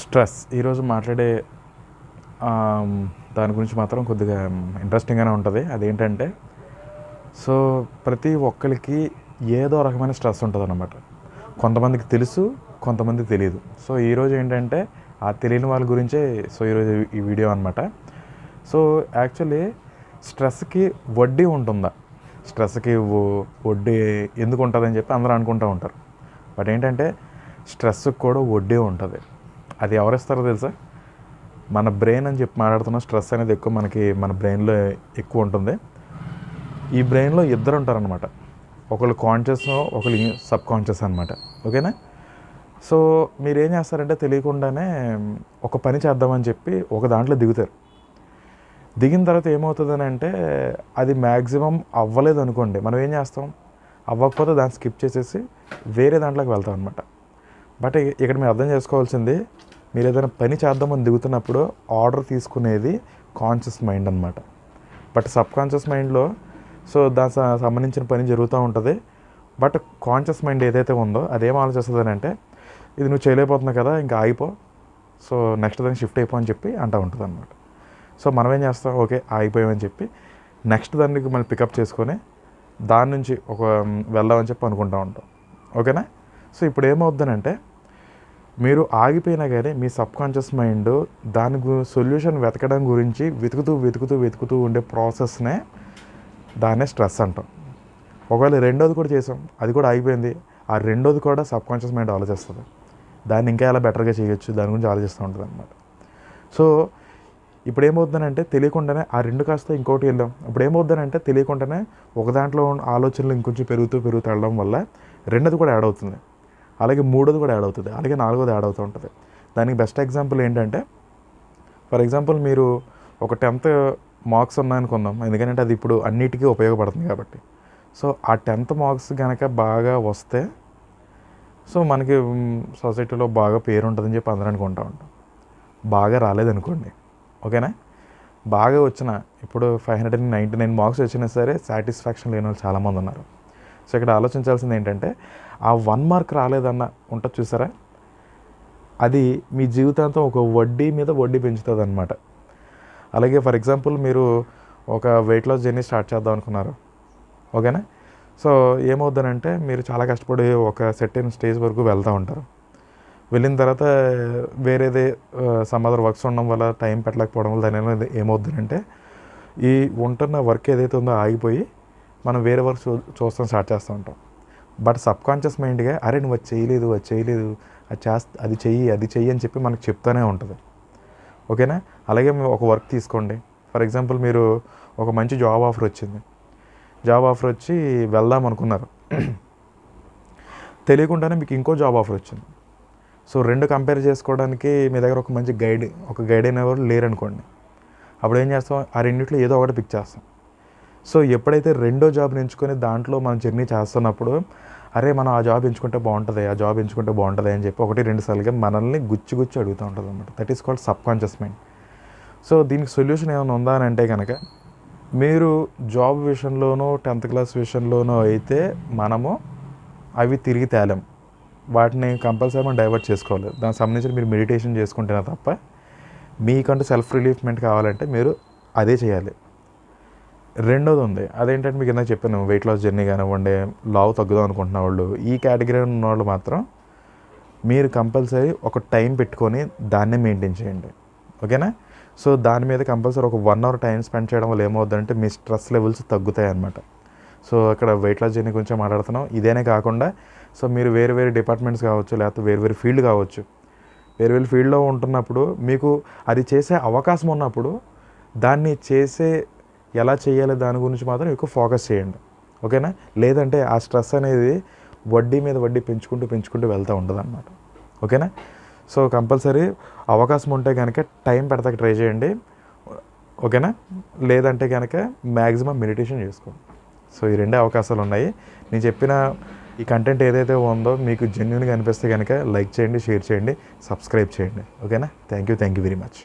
Stress. ఈరోజు మాట్లాడే దాని గురించి మాత్రం కొద్దిగా ఇంట్రెస్టింగ్గానే ఉంటుంది. అదేంటంటే సో ప్రతి ఒక్కరికి ఏదో రకమైన స్ట్రెస్ ఉంటుంది అనమాట కొంతమందికి తెలుసు కొంతమందికి తెలియదు సో ఈరోజు ఏంటంటే ఆ తెలియని వాళ్ళ గురించే సో ఈరోజు ఈ వీడియో అనమాట సో యాక్చువల్లీ స్ట్రెస్కి వడ్డీ ఉంటుందా? స్ట్రెస్కి వడ్డీ ఎందుకు ఉంటుందని చెప్పి అందరూ అనుకుంటూ ఉంటారు. బట్ ఏంటంటే స్ట్రెస్కి కూడా వడ్డీ ఉంటుంది. అది ఎవరిస్తారో తెలుసా? మన బ్రెయిన్ అని చెప్పి మాట్లాడుతున్న స్ట్రెస్ అనేది ఎక్కువ మనకి మన బ్రెయిన్లో ఎక్కువ ఉంటుంది. ఈ బ్రెయిన్లో ఇద్దరు ఉంటారనమాట ఒకళ్ళు కాన్షియస్ ఒకళ్ళు సబ్ కాన్షియస్ అనమాట ఓకేనా? సో మీరు ఏం చేస్తారంటే తెలియకుండానే ఒక పని చేద్దామని చెప్పి ఒక దాంట్లో దిగుతారు. దిగిన తర్వాత ఏమవుతుందని అంటే అది మ్యాక్సిమం అవ్వలేదు అనుకోండి మనం ఏం చేస్తాం? అవ్వకపోతే దాన్ని స్కిప్ చేసేసి వేరే దాంట్లోకి వెళ్తాం అనమాట బట్ ఇక్కడ మీరు అర్థం చేసుకోవాల్సింది మీరు ఏదైనా పని చేద్దామని దిగుతున్నప్పుడు ఆర్డర్ తీసుకునేది కాన్షియస్ మైండ్ అనమాట బట్ సబ్ కాన్షియస్ మైండ్లో సో దానికి సంబంధించిన పని జరుగుతూ ఉంటుంది. బట్ కాన్షియస్ మైండ్ ఏదైతే ఉందో అదేం ఆలోచిస్తుంది అంటే ఇది నువ్వు చేయలేకపోతున్నావు కదా ఇంకా ఆగిపో. సో నెక్స్ట్ దానికి షిఫ్ట్ అయిపో అని చెప్పి అంటూ ఉంటుంది అనమాట సో మనం ఏం చేస్తాం? ఓకే ఆగిపోయామని చెప్పి నెక్స్ట్ దానికి మనం పికప్ చేసుకొని దాని నుంచి ఒక వెళ్దామని చెప్పి అనుకుంటూ ఉంటాం. ఓకేనా? సో ఇప్పుడు ఏమవుతుందంటే మీరు ఆగిపోయినా కానీ మీ సబ్ కాన్షియస్ మైండ్ దాని సొల్యూషన్ వెతకడం గురించి వెతుకుతూ వెతుకుతూ వెతుకుతూ ఉండే ప్రాసెస్నే దాన్నే స్ట్రెస్ అంటాం. ఒకవేళ రెండోది కూడా చేసాం అది కూడా ఆగిపోయింది ఆ రెండోది కూడా సబ్ కాన్షియస్ మైండ్ ఆలోచిస్తుంది. దాన్ని ఇంకా ఎలా బెటర్గా చేయొచ్చు దాని గురించి ఆలోచిస్తూ ఉంటుంది అనమాట సో ఇప్పుడు ఏమవుతుందంటే తెలియకుండానే ఆ రెండు కాస్త ఇంకోటి వెళ్ళాం ఇప్పుడు ఏమవుతుందంటే తెలియకుండానే ఒక దాంట్లో ఉన్న ఆలోచనలు ఇంకొంచెం పెరుగుతూ పెరుగుతూ వెళ్ళడం వల్ల రెండోది కూడా యాడ్ అవుతుంది. అలాగే మూడోది కూడా యాడ్ అవుతుంది. అలాగే నాలుగోది యాడ్ అవుతూ ఉంటుంది. దానికి బెస్ట్ ఎగ్జాంపుల్ ఏంటంటే ఫర్ ఎగ్జాంపుల్ మీరు ఒక టెన్త్ మార్క్స్ ఉన్నాయనుకుందాం. ఎందుకంటే అది ఇప్పుడు అన్నిటికీ ఉపయోగపడుతుంది కాబట్టి. సో ఆ టెన్త్ మార్క్స్ కనుక బాగా వస్తే సో మనకి సొసైటీలో బాగా పేరు ఉంటుందని చెప్పి అందరూ అనుకుంటా ఉంటాం. బాగా రాలేదనుకోండి. ఓకేనా? బాగా వచ్చిన ఇప్పుడు five hundred and ninety nine marks వచ్చినా సరే సాటిస్ఫాక్షన్ లేని వాళ్ళు చాలామంది ఉన్నారు. సో ఇక్కడ ఆలోచించాల్సింది ఏంటంటే ఆ వన్ మార్క్ రాలేదన్న ఉంటుంది చూసారా? అది మీ జీవితాంతం ఒక వడ్డీ మీద వడ్డీ పెంచుతుంది అనమాట అలాగే ఫర్ ఎగ్జాంపుల్ మీరు ఒక వెయిట్ లాస్ జర్నీ స్టార్ట్ చేద్దాం అనుకున్నారు. ఓకేనా? సో ఏమవుద్దనంటే మీరు చాలా కష్టపడి ఒక సెట్ అయిన స్టేజ్ వరకు వెళ్తూ ఉంటారు. వెళ్ళిన తర్వాత వేరేదే సమ్ అదర్ వర్క్స్ ఉండడం వల్ల టైం పెట్టలేకపోవడం వల్ల దాని ఏమవుతుందంటే ఈ ఉంటున్న వర్క్ ఏదైతే ఉందో ఆగిపోయి మనం వేరే వర్క్ చూ చూస్తాం స్టార్ట్ చేస్తూ ఉంటాం. బట్ సబ్ కాన్షియస్ మైండ్గా అరే నువ్వు అది చేయలేదు అది చేయలేదు అది చేస్త అది చెయ్యి అది చెయ్యి అని చెప్పి మనకు చెప్తూనే ఉంటుంది. ఓకేనా? అలాగే ఒక వర్క్ తీసుకోండి. ఫర్ ఎగ్జాంపుల్ మీరు ఒక మంచి జాబ్ ఆఫర్ వచ్చింది. జాబ్ ఆఫర్ వచ్చి వెళ్దాం అనుకున్నారు. తెలియకుండానే మీకు ఇంకో జాబ్ ఆఫర్ వచ్చింది. సో రెండు కంపేర్ చేసుకోవడానికి మీ దగ్గర ఒక మంచి గైడ్ ఒక గైడ్ అయిన ఎవరు లేరనుకోండి. అప్పుడు ఏం చేస్తాం? ఆ రెండిట్లో ఏదో ఒకటి పిక్ చేస్తాం. సో ఎప్పుడైతే రెండో జాబ్ని ఎంచుకొని దాంట్లో మనం జర్నీ చేస్తున్నప్పుడు అరే మనం ఆ జాబ్ ఎంచుకుంటే బాగుంటుంది ఆ జాబ్ ఎంచుకుంటే బాగుంటుంది అని చెప్పి ఒకటి రెండు సార్లుగా మనల్ని గుచ్చి గుచ్చి అడుగుతూ ఉంటుంది అనమాట that is called subconscious mind so దీనికి సొల్యూషన్ ఏమైనా ఉందా అని అంటే కనుక మీరు జాబ్ విషయంలోనో టెన్త్ క్లాస్ విషయంలోనో అయితే మనము అవి తిరిగి తేలేం. వాటిని కంపల్సరీ మనం డైవర్ట్ చేసుకోవాలి. దానికి సంబంధించి మీరు మెడిటేషన్ చేసుకుంటేనే తప్ప మీకంటూ సెల్ఫ్ రిలీఫ్మెంట్ కావాలంటే మీరు అదే చేయాలి. రెండోది ఉంది. అదేంటంటే మీకు ఇందాక చెప్పాను వెయిట్ లాస్ జర్నీ కానివ్వండి లావు తగ్గుదాం అనుకుంటున్న వాళ్ళు ఈ కేటగిరీ ఉన్న వాళ్ళు మాత్రం మీరు కంపల్సరీ ఒక టైం పెట్టుకొని దాన్నే మెయింటైన్ చేయండి. ఓకేనా? సో దాని మీద కంపల్సరీ ఒక వన్ అవర్ టైం స్పెండ్ చేయడం వల్ల ఏమవుతుందంటే మీ స్ట్రెస్ లెవెల్స్ తగ్గుతాయి అన్నమాట సో అక్కడ వెయిట్ లాస్ జర్నీ గురించి మాట్లాడుతున్నాం. ఇదేనే కాకుండా సో మీరు వేరు వేరే డిపార్ట్మెంట్స్ కావచ్చు లేకపోతే వేరు వేరు ఫీల్డ్ కావచ్చు వేరు వేరు ఫీల్డ్లో ఉంటున్నప్పుడు మీకు అది చేసే అవకాశం ఉన్నప్పుడు దాన్ని చేసే ఎలా చేయాలి దాని గురించి మాత్రం ఎక్కువ ఫోకస్ చేయండి. ఓకేనా? లేదంటే ఆ స్ట్రెస్ అనేది వడ్డీ మీద వడ్డీ పెంచుకుంటూ పెంచుకుంటూ వెళ్తూ ఉంటుంది అనమాట ఓకేనా? సో కంపల్సరీ అవకాశం ఉంటే కనుక టైం పెడతాక ట్రై చేయండి. ఓకేనా? లేదంటే కనుక మ్యాక్సిమం మెడిటేషన్ చేసుకోండి. సో ఈ రెండే అవకాశాలు ఉన్నాయి. నేను చెప్పిన ఈ కంటెంట్ ఏదైతే ఉందో మీకు జెన్యున్గా అనిపిస్తే కనుక లైక్ చేయండి షేర్ చేయండి సబ్స్క్రైబ్ చేయండి. ఓకేనా? Thank you thank you very much.